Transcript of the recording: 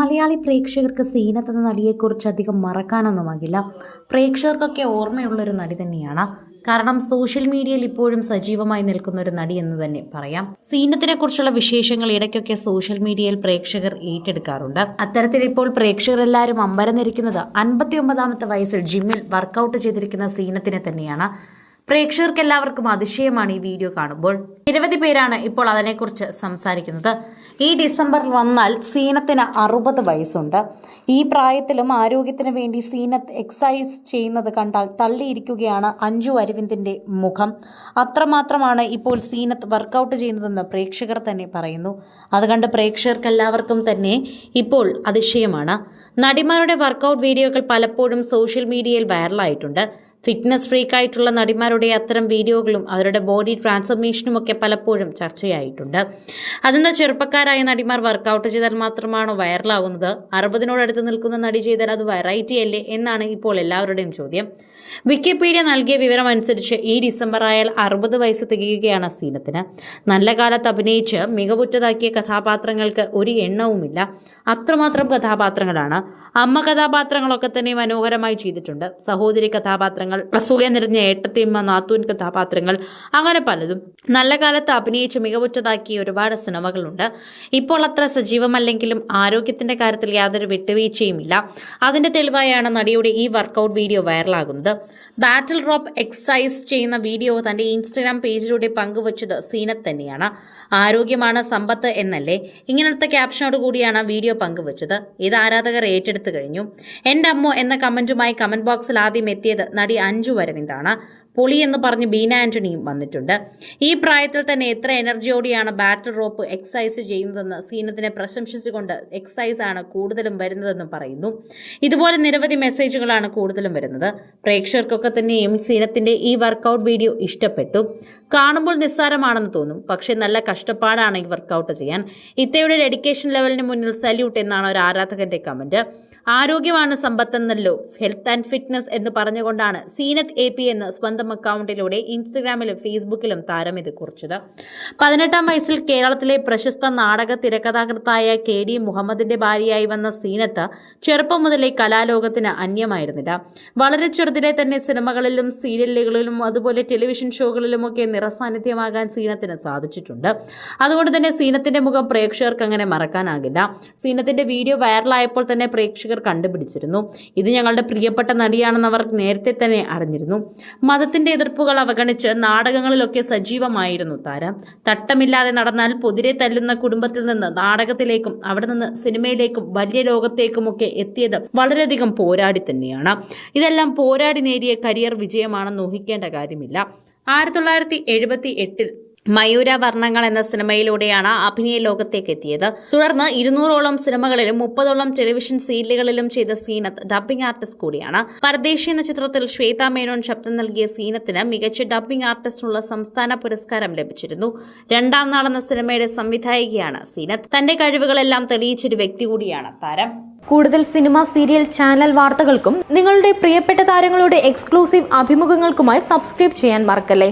മലയാളി പ്രേക്ഷകർക്ക് സീനത്ത് എന്ന നടിയെക്കുറിച്ച് അധികം മറക്കാനൊന്നുമാകില്ല പ്രേക്ഷകർക്കൊക്കെ ഓർമ്മയുള്ളൊരു നടി തന്നെയാണ്. കാരണം സോഷ്യൽ മീഡിയയിൽ ഇപ്പോഴും സജീവമായി നിൽക്കുന്ന ഒരു നടി എന്ന് തന്നെ പറയാം. സീനത്തിനെ കുറിച്ചുള്ള വിശേഷങ്ങൾ ഇടയ്ക്കൊക്കെ സോഷ്യൽ മീഡിയയിൽ പ്രേക്ഷകർ ഏറ്റെടുക്കാറുണ്ട്. അത്തരത്തിൽ ഇപ്പോൾ പ്രേക്ഷകർ എല്ലാവരും അമ്പരന്നിരിക്കുന്നത് അൻപത്തി ഒമ്പതാമത്തെ വയസ്സിൽ ജിമ്മിൽ വർക്കൗട്ട് ചെയ്തിരിക്കുന്ന സീനത്തിനെ തന്നെയാണ്. പ്രേക്ഷകർക്ക് എല്ലാവർക്കും അതിശയമാണ് ഈ വീഡിയോ കാണുമ്പോൾ. നിരവധി പേരാണ് ഇപ്പോൾ അതിനെക്കുറിച്ച് സംസാരിക്കുന്നത്. ഈ ഡിസംബറിൽ വന്നാൽ സീനത്തിന് അറുപത് വയസ്സുണ്ട്. ഈ പ്രായത്തിലും ആരോഗ്യത്തിന് വേണ്ടി സീനത്ത് എക്സസൈസ് ചെയ്യുന്നത് കണ്ടാൽ തള്ളിയിരിക്കുകയാണ് അഞ്ജു അരവിന്ദിന്റെ മുഖം. അത്രമാത്രമാണ് ഇപ്പോൾ സീനത്ത് വർക്കൗട്ട് ചെയ്യുന്നതെന്ന് പ്രേക്ഷകർ തന്നെ പറയുന്നു. അത് പ്രേക്ഷകർക്ക് എല്ലാവർക്കും തന്നെ ഇപ്പോൾ അതിശയമാണ്. നടിമാരുടെ വർക്കൗട്ട് വീഡിയോകൾ പലപ്പോഴും സോഷ്യൽ മീഡിയയിൽ വൈറലായിട്ടുണ്ട്. ഫിറ്റ്നസ് ഫ്രീക്കായിട്ടുള്ള നടിമാരുടെ അത്തരം വീഡിയോകളും അവരുടെ ബോഡി ട്രാൻസ്ഫർമേഷനും ഒക്കെ പലപ്പോഴും ചർച്ചയായിട്ടുണ്ട്. അതിന് ചെറുപ്പക്കാരായ നടിമാർ വർക്കൗട്ട് ചെയ്താൽ മാത്രമാണോ വൈറലാവുന്നത്? അറുപതിനോടടുത്ത് നിൽക്കുന്ന നടി ചെയ്താൽ അത് വെറൈറ്റി അല്ലേ എന്നാണ് ഇപ്പോൾ എല്ലാവരുടെയും ചോദ്യം. വിക്കിപീഡിയ നൽകിയ വിവരം അനുസരിച്ച് ഈ ഡിസംബർ ആയാൽ അറുപത് വയസ്സ് തികയുകയാണ് സീനത്തിന്. നല്ല കാലത്ത് അഭിനയിച്ച് മികവുറ്റതാക്കിയ കഥാപാത്രങ്ങൾക്ക് ഒരു എണ്ണവുമില്ല. അത്രമാത്രം കഥാപാത്രങ്ങളാണ്. അമ്മ കഥാപാത്രങ്ങളൊക്കെ തന്നെ മനോഹരമായി ചെയ്തിട്ടുണ്ട്. സഹോദരി കഥാപാത്രങ്ങൾ അസൂയ നിറഞ്ഞ ഏട്ടത്തിമ്മ നാത്തൂൻ കഥാപാത്രങ്ങൾ അങ്ങനെ പലതും. നല്ല കാലത്ത് അഭിനയിച്ച് മികവുറ്റതാക്കിയ ഒരുപാട് സിനിമകളുണ്ട്. ഇപ്പോൾ അത്ര സജീവമല്ലെങ്കിലും ആരോഗ്യത്തിന്റെ കാര്യത്തിൽ യാതൊരു വിട്ടുവീഴ്ചയുമില്ല. അതിന്റെ തെളിവായാണ് നടിയുടെ ഈ വർക്കൗട്ട് വീഡിയോ വൈറലാകുന്നത്. ബാറ്റിൽ റോപ്പ് എക്സസൈസ് ചെയ്യുന്ന വീഡിയോ തന്റെ ഇൻസ്റ്റഗ്രാം പേജിലൂടെ പങ്കുവച്ചത് സീനത്ത് തന്നെയാണ്. ആരോഗ്യമാണ് സമ്പത്ത് എന്നല്ലേ? ഇങ്ങനത്തെ ക്യാപ്ഷനോട് കൂടിയാണ് വീഡിയോ പങ്കുവച്ചത്. ഇത് ആരാധകർ ഏറ്റെടുത്തു കഴിഞ്ഞു. എന്റെ അമ്മോ എന്ന കമന്റുമായി കമന്റ് ബോക്സിൽ ആദ്യം എത്തിയത് നടി അഞ്ജു അരവിന്ദാണ് പൊളി എന്ന് പറഞ്ഞ് ബീന ആന്റണിയും വന്നിട്ടുണ്ട്. ഈ പ്രായത്തിൽ തന്നെ എത്ര എനർജിയോടെയാണ് ബാറ്റർ റോപ്പ് എക്സൈസ് ചെയ്യുന്നതെന്ന് സീനത്തിനെ പ്രശംസിച്ചുകൊണ്ട് എക്സൈസ് ആണ് കൂടുതലും വരുന്നതെന്നും പറയുന്നു. ഇതുപോലെ നിരവധി മെസ്സേജുകളാണ് കൂടുതലും വരുന്നത്. പ്രേക്ഷകർക്കൊക്കെ തന്നെയും സീനത്തിന്റെ ഈ വർക്കൗട്ട് വീഡിയോ ഇഷ്ടപ്പെട്ടു. കാണുമ്പോൾ നിസ്സാരമാണെന്ന് തോന്നും. പക്ഷേ നല്ല കഷ്ടപ്പാടാണ് ഈ വർക്കൗട്ട് ചെയ്യാൻ. ഇത്തയുടെ ഡെഡിക്കേഷൻ ലെവലിന് മുന്നിൽ സല്യൂട്ട് എന്നാണ് ഒരു ആരാധകന്റെ കമന്റ്. ആരോഗ്യമാണ് സമ്പത്തെന്നല്ലോ ഹെൽത്ത് ആൻഡ് ഫിറ്റ്നസ് എന്ന് പറഞ്ഞുകൊണ്ടാണ് സീനത്ത് എ പി എന്ന് സ്വന്തം അക്കൗണ്ടിലൂടെ ഇൻസ്റ്റഗ്രാമിലും ഫേസ്ബുക്കിലും താരം ഇത് കുറിച്ചത്. പതിനെട്ടാം വയസ്സിൽ കേരളത്തിലെ പ്രശസ്ത നാടക തിരക്കഥാകൃത്തായ കെ ഡി മുഹമ്മദിന്റെ ഭാര്യയായി വന്ന സീനത്ത് ചെറുപ്പം മുതലേ കലാലോകത്തിന് അന്യമായിരുന്നില്ല. വളരെ ചെറുതിലെ തന്നെ സിനിമകളിലും സീരിയലുകളിലും അതുപോലെ ടെലിവിഷൻ ഷോകളിലുമൊക്കെ നിറസാന്നിധ്യമാകാൻ സീനത്തിന് സാധിച്ചിട്ടുണ്ട്. അതുകൊണ്ട് തന്നെ സീനത്തിന്റെ മുഖം പ്രേക്ഷകർക്ക് അങ്ങനെ മറക്കാനാകില്ല. സീനത്തിന്റെ വീഡിയോ വൈറലായപ്പോൾ തന്നെ പ്രേക്ഷകർ കണ്ടുപിടിച്ചിരുന്നു. ഇത് ഞങ്ങളുടെ പ്രിയപ്പെട്ട നടിയാണെന്ന് അവർ നേരത്തെ തന്നെ അറിഞ്ഞിരുന്നു. മതത്തിന്റെ എതിർപ്പുകൾ അവഗണിച്ച് നാടകങ്ങളിലൊക്കെ സജീവമായിരുന്നു താരം. തട്ടമില്ലാതെ നടന്നാൽ പൊതിരെ തല്ലുന്ന കുടുംബത്തിൽ നിന്ന് നാടകത്തിലേക്കും അവിടെ നിന്ന് സിനിമയിലേക്കും വലിയ ലോകത്തേക്കുമൊക്കെ എത്തിയത് വളരെയധികം പോരാടി തന്നെയാണ്. ഇതെല്ലാം പോരാടി നേടിയ കരിയർ വിജയമാണെന്ന് ഊഹിക്കേണ്ട കാര്യമില്ല. ആയിരത്തി തൊള്ളായിരത്തി എഴുപത്തി എട്ടിൽ മയൂര വർണങ്ങൾ എന്ന സിനിമയിലൂടെയാണ് അഭിനയ ലോകത്തേക്ക് എത്തിയത് തുടർന്ന് ഇരുന്നൂറോളം സിനിമകളിലും മുപ്പതോളം ടെലിവിഷൻ സീരിയലുകളിലും ചെയ്ത സീനത്ത് ഡബ്ബിംഗ് ആർട്ടിസ്റ്റ് കൂടിയാണ്. പരദേശി എന്ന ചിത്രത്തിൽ ശ്വേത മേനോൻ ശബ്ദം നൽകിയ സീനത്തിന് മികച്ച ഡബ്ബിംഗ് ആർട്ടിസ്റ്റിനുള്ള സംസ്ഥാന പുരസ്കാരം ലഭിച്ചിരുന്നു. രണ്ടാം നാളെന്ന സിനിമയുടെ സംവിധായികയാണ് സീനത്ത്. തന്റെ കഴിവുകളെല്ലാം തെളിയിച്ചൊരു വ്യക്തി കൂടിയാണ് താരം. കൂടുതൽ സിനിമ സീരിയൽ ചാനൽ വാർത്തകൾക്കും നിങ്ങളുടെ പ്രിയപ്പെട്ട താരങ്ങളുടെ എക്സ്ക്ലൂസീവ് അഭിമുഖങ്ങൾക്കുമായി സബ്സ്ക്രൈബ് ചെയ്യാൻ മറക്കല്ലേ?